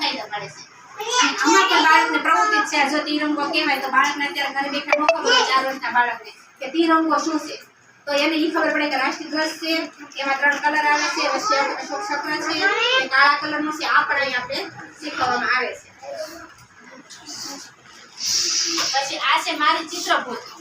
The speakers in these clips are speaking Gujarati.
ફાયદા મળે છે. આમાં પણ શું છે? તો એને ઈ ખબર પડે કે રાષ્ટ્રીય ધ્વજ છે, એમાં ત્રણ કલર આવે છે વચ્ચે અશોક ચક્ર છે આ પણ અહીં આપણે શીખવવામાં આવે છે. પછી આ છે મારી ચિત્રપોથી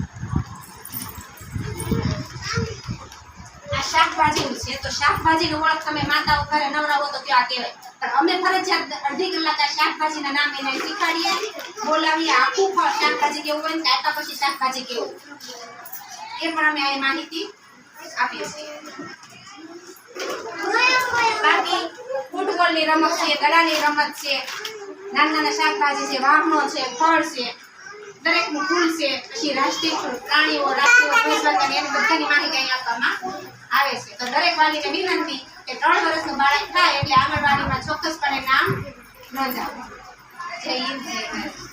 શાકભાજીનું છે તો શાકભાજીનું ઓળખ તમે માતાઓ ઘરે નવરાવો તો કેવા કહેવાય પણ અમે ફરજિયાત અડધી કલાક આ શાકભાજીના નામ એને શીખવાડીએ બોલાવીએ આખું ફળ શાકભાજી કેવું હોય ને કાપ્યા પછી શાકભાજી કેવું એ પણ અમે આ માહિતી આપીએ છીએ બાકી ફૂટબોલની રમત છે દડાની રમત છે નાના નાના શાકભાજી છે વાહનો છે ફળ છે દરેકનું ફૂલ છે પછી રાષ્ટ્રીય ફૂલ, પ્રાણીઓ રાષ્ટ્રીય ધ્વજવંદન એની બધાની માહિતી અહીં આપવામાં આવે છે તો દરેક વાલીને વિનંતી કે ત્રણ વર્ષનું બાળક થાય એટલે આંગણવાડીમાં ચોક્કસપણે નામ નોંધાવો. જય હિન્દ, જય ભારત.